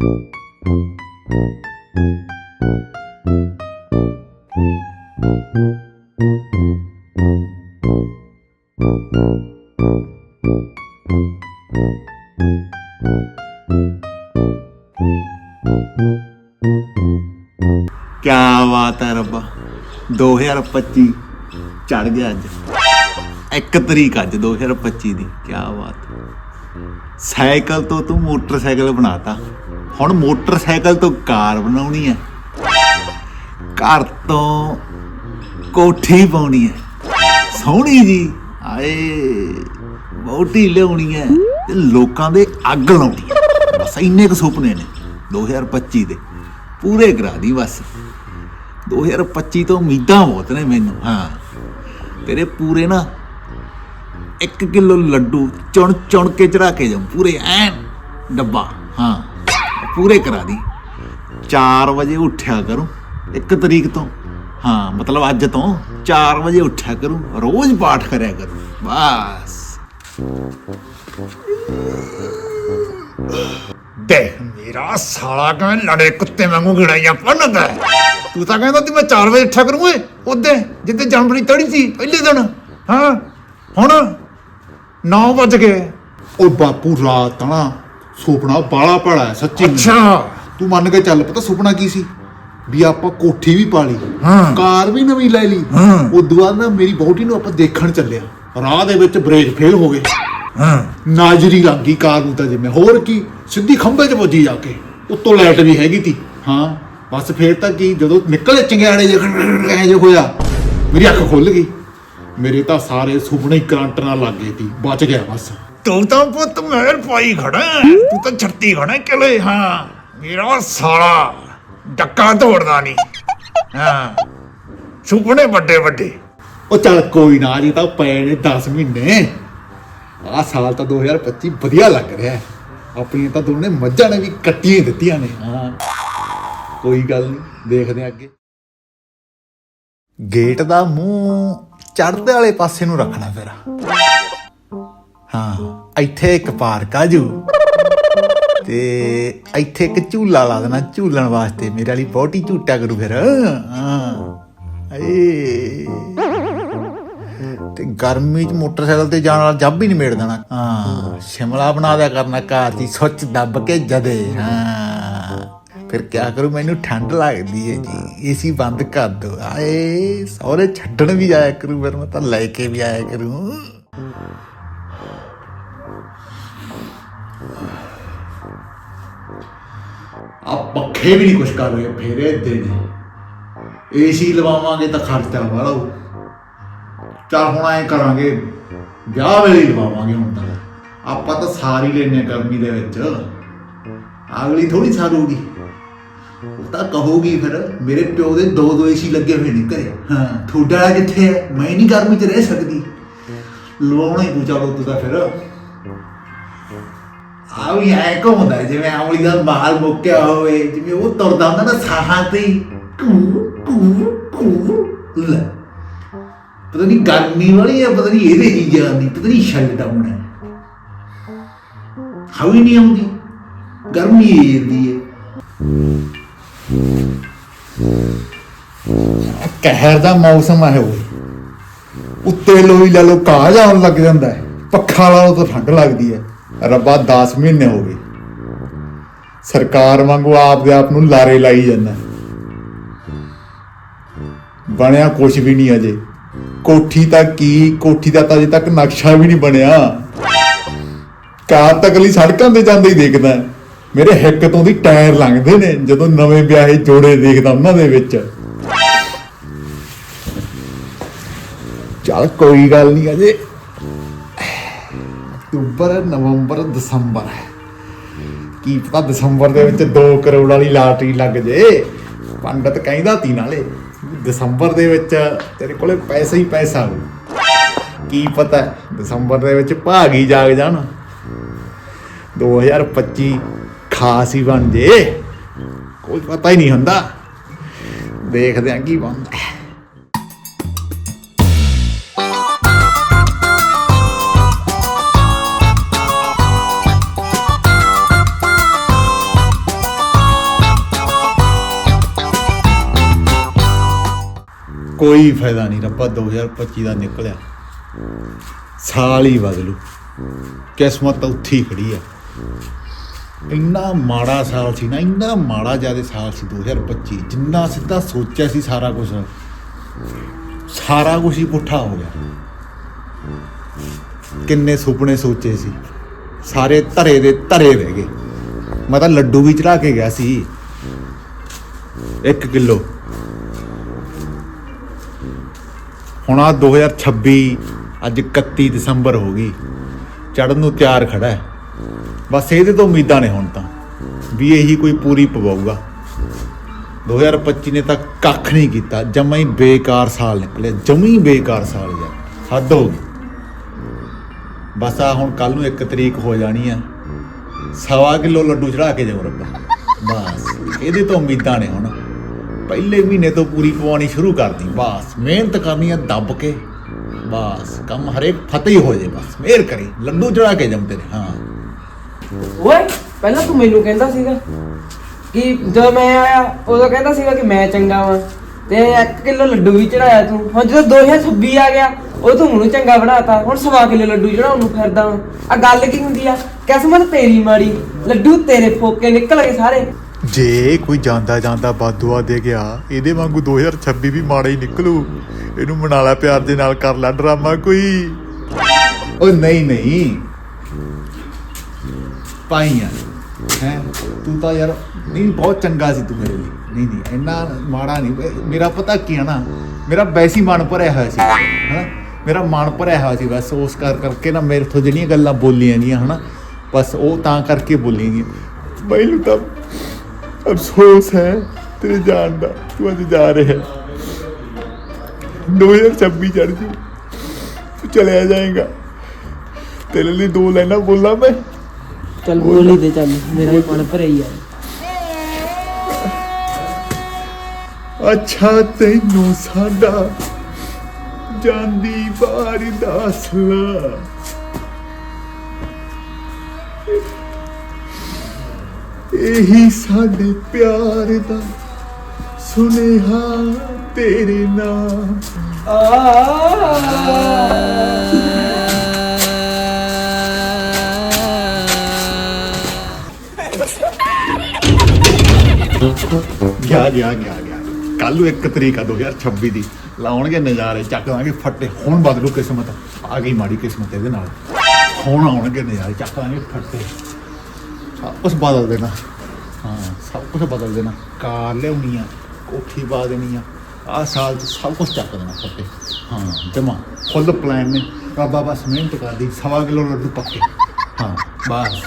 ਕਿਆ ਬਾਤ ਹੈ ਰੱਬਾ। 2025 ਚੜ ਗਿਆ ਅੱਜ। ਇੱਕ ਤਰੀਕ ਅੱਜ 2025 ਦੀ। ਕਿਆ ਬਾਤ। ਸਾਈਕਲ ਤੋਂ ਤੂੰ ਮੋਟਰਸਾਈਕਲ ਬਣਾਤਾ। ਹੁਣ ਮੋਟਰਸਾਈਕਲ ਤੋਂ ਕਾਰ ਬਣਾਉਣੀ ਹੈ ਘਰ ਤੋਂ ਕੋਠੀ ਪਾਉਣੀ ਹੈ ਸੋਹਣੀ ਜੀ। ਆਏ ਬਹੁਤੀ ਲਿਆਉਣੀ ਹੈ ਤੇ ਲੋਕਾਂ ਦੇ ਅੱਗ ਲਾਉਣੀ ਹੈ ਬਸ ਇੰਨੇ ਕੁ ਸੁਪਨੇ ਨੇ 2025 ਦੇ। ਪੂਰੇ ਕਰਾ ਦੀ ਬਸ। 2025 ਤੋਂ ਉਮੀਦਾਂ ਬਹੁਤ ਨੇ ਮੈਨੂੰ, ਹਾਂ। ਤੇਰੇ ਪੂਰੇ ਨਾ 1 ਕਿਲੋ ਲੱਡੂ ਚੁਣ ਚੁਣ ਕੇ ਚੜਾ ਕੇ ਜਾਉਂ ਪੂਰੇ ਐਨ ਡੱਬਾ, ਹਾਂ, ਪੂਰੇ ਕਰਾ ਦੀ। 4 ਵਜੇ ਉੱਠਿਆ ਕਰੋ 1 ਤਰੀਕ ਤੋਂ, ਹਾਂ, ਮਤਲਬ ਅੱਜ ਤੋਂ 4 ਵਜੇ ਉੱਠਿਆ ਕਰੂੰ, ਰੋਜ਼ ਪਾਠ ਕਰਿਆ ਕਰੂੰ, ਬਸ। ਦੇਖ, ਮੇਰਾ ਸਾਲਾ ਕਿਵੇਂ ਲੜੇ ਕੁੱਤੇ ਵਾਂਗੂ ਗਿਣਾਈਆਂ ਪੰਨਦਾ ਤੂੰ ਤਾਂ ਕਹਿੰਦਾ ਸੀ ਮੈਂ 4 ਵਜੇ ਉੱਠਿਆ ਕਰੂੰ ਓਏ ਉਹਦੇ ਜਿੱਦੇ ਜਨਵਰੀ ਤੜੀ ਸੀ, ਪਹਿਲੇ ਦਿਨ, ਹਾਂ, ਹੁਣ 9 ਵਜ ਗਏ। ਉਹ ਬਾਪੂ ਰਾਤ ਨਾ ਸੁਪਨਾ ਬਾਲਾ ਭੜਾ ਹੈ ਸੱਚੀ ਅੱਛਾ। ਤੂੰ ਮੰਨ ਕੇ ਚੱਲ ਪਤਾ ਸੁਪਨਾ ਕੀ ਸੀ? ਵੀ ਆਪਾਂ ਕੋਠੀ ਵੀ ਪਾ ਲਈ ਹਾਂ। ਕਾਰ ਵੀ ਨਵੀਂ ਲੈ ਲਈ। ਹਾਂ। ਉਦੋਂ ਬਾਅਦ ਨਾ ਮੇਰੀ ਬੋਟੀ ਨੂੰ ਆਪਾਂ ਦੇਖਣ ਚੱਲਿਆ। ਰਾਹ ਦੇ ਵਿੱਚ ਬ੍ਰੇਕ ਫੇਲ ਹੋ ਗਏ। ਹਾਂ। ਨਾਜਰੀ ਲੱਗ ਗਈ ਕਾਰ ਨੂੰ ਤਾਂ ਜਿਵੇਂ। ਹੋਰ ਕੀ? ਸਿੱਧੀ ਖੰਭੇ 'ਚ ਵੱਜੀ ਜਾ ਕੇ। ਉੱਤੋਂ ਲਾਈਟ ਵੀ ਹੈਗੀ ਤੀ। ਹਾਂ। ਬਸ ਫੇਰ ਤਾਂ ਕੀ ਜਦੋਂ ਨਿਕਲੇ ਚੰਗਿਆੜੇ ਜਿਹੇ ਜੇ ਹੋਇਆ ਮੇਰੀ ਅੱਖ ਖੁੱਲ ਗਈ ਮੇਰੇ ਤਾਂ ਸਾਰੇ ਸੁਪਨੇ ਹੀ ਕਰੰਟ ਨਾਲ ਲੱਗ ਗਏ ਤੀ ਬਚ ਗਿਆ ਬਸ। ਤੂੰ ਤਾਂ ਪੁੱਤ ਮਹਿਰ ਪਾਈ ਖੜਾ ਹੈ। ਤੂੰ ਤਾਂ ਛੱਤੀ ਖੜਾ ਹੈ ਕਿਲੇ। ਹਾਂ। ਮੇਰਾ ਸਾਲਾ ਡੱਕਾ ਤੋੜਦਾ ਨਹੀਂ ਹਾਂ। ਸੁਪਨੇ ਵੱਡੇ ਵੱਡੇ। ਉਹ ਚੱਲ ਕੋਈ ਨਾ ਜੀ ਤਾਂ ਪਏ ਨੇ 10 ਮਹੀਨੇ। ਆਹ ਸਾਲ ਤਾਂ 2025 ਵਧੀਆ ਲੱਗ ਰਿਹਾ ਹੈ। ਆਪਣੀਆਂ ਤਾਂ ਦੋਨੇ ਮੱਝਾਂ ਨੇ ਵੀ ਕੱਟੀਆਂ ਹੀ ਦਿੱਤੀਆਂ ਨੇ। ਹਾਂ। ਕੋਈ ਗੱਲ ਨਹੀਂ ਦੇਖਦੇ ਹਾਂ ਅੱਗੇ। ਗੇਟ ਦਾ ਮੂੰਹ ਚੜ੍ਹਦੇ ਵਾਲੇ ਪਾਸੇ ਨੂੰ ਰੱਖਣਾ ਫਿਰ। ਹਾਂ, ਇੱਥੇ ਇੱਕ ਪਾਰਕ ਆ ਜੂ। ਤੇ ਇੱਥੇ ਇੱਕ ਝੂਲਾ ਲਾ ਦੇਣਾ, ਝੂਲਣ ਵਾਸਤੇ। ਮੇਰੇ ਵਾਲੀ ਬਹੁਤੀ ਝੂਟਾ ਕਰੂ ਫਿਰ। ਹਾਂ, ਏ। ਤੇ ਗਰਮੀ ਚ ਮੋਟਰਸਾਈਕਲ ਤੇ ਜਾਣ ਵਾਲਾ ਜੱਬ ਹੀ ਨਹੀਂ ਮੇੜ ਦੇਣਾ। ਹਾਂ, ਸ਼ਿਮਲਾ ਬਣਾ ਦਿਆ ਕਰਨਾ, ਘਰ ਦੀ ਸੁੱਚ ਦੱਬ ਕੇ ਜਦੇ। ਹਾਂ। ਫਿਰ ਕਿਆ ਕਰੂ? ਮੈਨੂੰ ਠੰਡ ਲੱਗਦੀ ਹੈ ਜੀ। ਏਸੀ ਬੰਦ ਕਰ ਦੋ। ਆਏ ਸਹੁਰੇ ਛੱਡਣ ਵੀ ਆਇਆ ਕਰੂ, ਫਿਰ ਮੈਂ ਤਾਂ ਲੈ ਕੇ ਵੀ ਆਇਆ ਕਰੂੰ। ਆ ਪੱਖੇ ਵੀ ਨਹੀਂ ਕੁਛ ਕਰ ਰਹੇ, ਫੇਰੇ ਦਿਨ ਏਸੀ ਲਵਾਵਾਂਗੇ ਤਾਂ ਖਰਚਾ ਵਾਲਾ ਹੋਊ। ਚੱਲ ਹੁਣ ਐ ਕਰਾਂਗੇ, ਵਿਆਹ ਵੇਲੇ ਲਵਾਵਾਂਗੇ ਹੁਣ ਤਾਂ। ਆਪਾਂ ਤਾਂ ਸਾਰੀ ਲੈਨੇ ਗਰਮੀ ਦੇ ਵਿੱਚ। ਅਗਲੀ ਥੋੜੀ ਸਾਰੂਗੀ। ਉਹ ਤਾਂ ਕਹੂਗੀ ਫਿਰ ਮੇਰੇ ਪਿਓ ਦੇ ਦੋ ਦੋ ਏਸੀ ਲੱਗੇ ਹੋਏ ਨੇ ਘਰੇ। ਹਾਂ। ਤੁਹਾਡਾ ਵਾਲਾ ਕਿੱਥੇ ਹੈ? ਮੈਂ ਨਹੀਂ ਗਰਮੀ 'ਚ ਰਹਿ ਸਕਦੀ। ਲਵਾਉਣਾ ਹੀ ਪੁੱਛਾ ਲੋ ਤੂੰ ਫਿਰ। ਆ ਵੀ ਐ ਘੁੰਮਦਾ ਹੈ ਜਿਵੇਂ ਆਮਲੀ ਦਾ ਮਾਲ ਮੁੱਕਿਆ ਹੋਵੇ ਜਿਵੇਂ ਉਹ ਤੁਰਦਾ ਹੁੰਦਾ ਨਾ ਸਾਹਾਂ ਤੇ ਹੀ। ਕੂ ਕੂ ਕੂ ਲੈ। ਪਤਾ ਨਹੀਂ ਗਰਮੀ ਵਾਲੀ ਹੈ ਪਤਾ ਨਹੀਂ ਇਹਦੇ ਕੀ ਜਾਨ ਪਤਾ ਨਹੀਂ ਸ਼ਟ ਡਾਊਨ ਹੈ। ਹਵਾ ਨਹੀਂ ਆਉਂਦੀ। ਗਰਮੀ ਇਹਦੀ ਹੈ। ਕਹਿਰ ਦਾ ਮੌਸਮ ਹੈ ਉਹ ਉੱਤੇ ਲੋਈ ਲੈ ਲੋ ਕਾਹ ਜਾਣ ਲੱਗ ਜਾਂਦਾ ਹੈ। ਪੱਖਾ ਲਾ ਲੋ ਤਾਂ ਠੰਡ ਲੱਗਦੀ ਹੈ। ਰੱਬਾ 10 ਮਹੀਨੇ ਹੋ ਗਏ। ਸਰਕਾਰ ਵਾਂਗੂ ਆਪ ਦੇ ਆਪ ਨੂੰ ਲਾਰੇ ਲਾਈ ਜਾਂਦਾ ਬਣਿਆ ਕੁਝ ਵੀ ਨਹੀਂ ਅਜੇ। ਕੋਠੀ ਤਾਂ ਕੀ, ਕੋਠੀ ਦਾ ਤਾਂ ਅਜੇ ਤੱਕ ਨਕਸ਼ਾ ਵੀ ਨਹੀਂ ਬਣਿਆ। ਕਾਰ ਤੱਕ ਲਈ ਸੜਕਾਂ ਤੇ ਜਾਂਦੇ ਹੀ ਦੇਖਦਾ ਮੇਰੇ ਹਿੱਕ ਤੋਂ ਦੀ ਟਾਇਰ ਲੰਘਦੇ ਨੇ, ਜਦੋਂ ਨਵੇਂ ਵਿਆਹੇ ਜੋੜੇ ਦੇਖਦਾ ਉਹਨਾਂ ਦੇ ਵਿੱਚ। ਚੱਲ ਕੋਈ ਗੱਲ ਨਹੀਂ ਅਜੇ। ਅਕਤੂਬਰ, ਨਵੰਬਰ, ਦਸੰਬਰ ਕੀ ਪਤਾ ਦਸੰਬਰ ਦੇ ਵਿੱਚ 2 ਕਰੋੜ ਵਾਲੀ ਲਾਟਰੀ ਲੱਗ ਜੇ। ਪੰਡਤ ਕਹਿੰਦਾ ਤੀ ਨਾਲੇ, ਦਸੰਬਰ ਦੇ ਵਿੱਚ ਤੇਰੇ ਕੋਲੇ ਪੈਸਾ ਹੀ ਪੈਸਾ ਹੋ ਕੀ ਪਤਾ ਦਸੰਬਰ ਦੇ ਵਿੱਚ ਭਾਗ ਹੀ ਜਾਗ ਜਾਣ। 2025 ਖਾਸ ਹੀ ਬਣ ਜੇ। ਕੋਈ ਪਤਾ ਹੀ ਨਹੀਂ ਹੁੰਦਾ। ਦੇਖਦੇ ਆ ਕੀ ਬਣਦਾ। ਕੋਈ ਫਾਇਦਾ ਨਹੀਂ ਰੱਬਾ 2025 ਦਾ ਨਿਕਲਿਆ। ਸਾਲ ਹੀ ਬਦਲੂ। ਕਿਸਮਤ ਉੱਥੀ ਖੜੀ ਆ। ਇੰਨਾ ਮਾੜਾ ਸਾਲ ਸੀ ਨਾ, ਇੰਨਾ ਮਾੜਾ ਜਿਆਦੇ ਸਾਲ ਸੀ 2025 ਜਿੰਨਾ ਸਿੱਧਾ ਸੋਚਿਆ ਸੀ ਸਾਰਾ ਕੁਝ ਸਾਰਾ ਕੁਝ ਹੀ ਪੁੱਠਾ ਹੋ ਗਿਆ। ਕਿੰਨੇ ਸੁਪਨੇ ਸੋਚੇ ਸੀ। ਸਾਰੇ ਧਰੇ ਦੇ ਧਰੇ ਰਹਿ ਗਏ। ਮੈਂ ਤਾਂ ਲੱਡੂ ਵੀ ਚੜਾ ਕੇ ਗਿਆ ਸੀ। 1 ਕਿਲੋ। ਹੁਣ ਆ 2026 ਅੱਜ 31 ਦਸੰਬਰ ਹੋ ਗਈ। ਚੜਨ ਨੂੰ ਤਿਆਰ ਖੜਾ ਹੈ। ਬਸ ਇਹਦੇ ਤੋਂ ਉਮੀਦਾਂ ਨੇ ਹੁਣ ਤਾਂ, ਵੀ ਇਹੀ ਕੋਈ ਪੂਰੀ ਪਵਾਊਗਾ। 2025 ਨੇ ਤਾਂ ਕੱਖ ਨਹੀਂ ਕੀਤਾ, ਜਮਾਂ ਹੀ ਬੇਕਾਰ ਸਾਲ ਨਿਕਲਿਆ, ਜਮੀ ਬੇਕਾਰ ਸਾਲ ਯਾਰ ਹੱਦ ਹੋ ਗਈ। ਬਸ ਆ ਹੁਣ ਕੱਲ ਨੂੰ 1 ਤਰੀਕ ਹੋ ਜਾਣੀ ਆ, ਸਵਾ ਕਿਲੋ ਲੱਡੂ ਚੜਾ ਕੇ ਜਾਉ ਰੱਬਾ। ਬਸ, ਇਹਦੇ ਤੋਂ ਉਮੀਦਾਂ ਨੇ ਹੁਣ। ਪਹਿਲੇ ਮਹੀਨੇ ਤੋਂ ਪੂਰੀ ਪਵਾਉਣੀ ਸ਼ੁਰੂ ਕਰਦੀ ਬਸ, ਮਿਹਨਤ ਕਰਨੀ ਆ ਦੱਬ ਕੇ। ਬਸ, ਕੰਮ ਹਰੇਕ ਫਤਿਹ ਹੋ ਜੇ ਬਸ, ਮਿਹਰ ਕਰੀ, ਲੱਡੂ ਚੜਾ ਕੇ ਜਮ ਤੇਰੇ ਹਾਂ। ਓਏ ਪਹਿਲਾਂ ਤੂੰ ਮੈਨੂੰ ਕਹਿੰਦਾ ਸੀਗਾ ਕਿ ਜਦੋਂ ਮੈਂ ਆਇਆ ਉਦੋਂ ਕਹਿੰਦਾ ਸੀਗਾ ਕਿ ਮੈਂ ਚੰਗਾ ਵਾਂ ਤੇ 1 ਕਿਲੋ ਲੱਡੂ ਵੀ ਚੜਾਇਆ ਤੂੰ। ਹੁਣ ਜਦੋਂ 2026 ਆ ਗਿਆ ਉਹ ਤੂੰ ਮੈਨੂੰ ਚੰਗਾ ਬਣਾਤਾ। ਹੁਣ ਸਵਾ ਕਿਲੋ ਲੱਡੂ ਚੜਾਉਣ ਨੂੰ ਫਿਰਦਾ ਵਾਂ। ਆ ਗੱਲ ਕੀ ਹੁੰਦੀ ਆ? ਕਿਸਮਤ ਤੇਰੀ ਮਾੜੀ ਲੱਡੂ ਤੇਰੇ ਫੋਕੇ ਨਿਕਲ ਗਏ ਸਾਰੇ। ਜੇ ਕੋਈ ਜਾਂਦਾ ਜਾਂਦਾ ਬਾਦੂਆ ਦੇ ਗਿਆ ਇਹਦੇ ਵਾਂਗੂ 2026 ਵੀ ਮਾੜਾ ਹੀ ਨਿਕਲੂ। ਇਹਨੂੰ ਮਨਾ ਲੈ ਪਿਆਰ ਦੇ ਨਾਲ ਕਰ ਲੈ ਡਰਾਮਾ ਕੋਈ। ਓ ਨਹੀਂ ਨਹੀਂ। ਪਾਈਆਂ ਹੈ? ਤੂੰ ਤਾਂ ਯਾਰ, ਨਹੀਂ, ਬਹੁਤ ਚੰਗਾ ਸੀ ਤੂੰ ਮੇਰੇ ਲਈ। ਨਹੀਂ ਨਹੀਂ, ਇੰਨਾ ਮਾੜਾ ਨਹੀਂ। ਮੇਰਾ ਪਤਾ ਕੀ ਆ ਨਾ, ਮੇਰਾ ਵੈਸੀ ਮਨ ਭਰਿਆ ਹੋਇਆ ਸੀ ਹਨਾ ਮੇਰਾ ਮਨ ਭਰਿਆ ਹੋਇਆ ਸੀ, ਬਸ ਉਸ ਕਰ ਕਰਕੇ ਨਾ ਮੇਰੇ ਤੋਂ ਜਿਹੜੀਆਂ ਗੱਲਾਂ ਬੋਲੀਆਂ ਗਈਆਂ, ਹਨਾ? ਬਸ ਉਹ ਤਾਂ ਕਰਕੇ ਬੋਲੀਆਂ ਗਈਆਂ। ਮੈਨੂੰ ਤਾਂ ਅਫਸੋਸ ਹੈ ਤੇਰੇ ਜਾਣ ਦਾ, ਤੂੰ ਅੱਜ ਜਾ ਰਿਹਾ। 2026 ਚੜ ਜੂ ਤੂੰ ਚਲਿਆ ਜਾਏਗਾ। ਤੇਰੇ ਲਈ ਦੋ ਲਾਈਨਾਂ ਬੋਲਾਂ ਮੈਂ। ਚੱਲ ਬੋਲੀ ਦੇ ਚੱਲ ਮੇਰਾ ਵੀ ਮਨ ਭਰਿਆ ਹੀ ਆ। ਅੱਛਾ ਤੈਨੂੰ ਸਾਡਾ ਜਾਂਦੀ ਬਾਰ ਦੱਸਲਾ ਇਹੀ ਸਾਡੇ ਪਿਆਰ ਦਾ ਸੁਨੇਹਾ ਤੇਰੇ ਨਾਲ। ਗਿਆ ਗਿਆ ਗਿਆ ਗਿਆ। ਕੱਲ ਨੂੰ 1 ਤਰੀਕ ਆ 2026 ਦੀ। ਲਾਉਣਗੇ ਨਜ਼ਾਰੇ, ਚੱਕ ਦਾਂਗੇ ਫੱਟੇ। ਹੁਣ ਬਦਲੂ ਕਿਸਮਤ। ਆ ਗਈ ਮਾੜੀ ਕਿਸਮਤ ਇਹਦੇ ਨਾਲ। ਹੁਣ ਆਉਣਗੇ ਨਜ਼ਾਰੇ, ਚੱਕ ਦਾਂਗੇ ਫੱਟੇ। ਸਭ ਕੁਝ ਬਦਲ ਦੇਣਾ। ਹਾਂ, ਸਭ ਕੁਝ ਬਦਲ ਦੇਣਾ। ਕਾਰ ਲਿਆਉਣੀ ਆ, ਕੋਠੀ ਪਾ ਦੇਣੀ ਆ। ਆਹ ਸਾਲ ਚ ਸਭ ਕੁਝ ਚੱਕ ਦੇਣਾ ਫੱਟੇ। ਹਾਂ, ਜਮਾ। ਫੁੱਲ ਪਲਾਨ ਨੇ। ਰੱਬਾ ਬਸ ਮਿਹਨਤ ਕਰਦੀ, ਸਵਾ ਕਿਲੋ ਲੱਡੂ ਪੱਕੇ। ਹਾਂ, ਬਸ।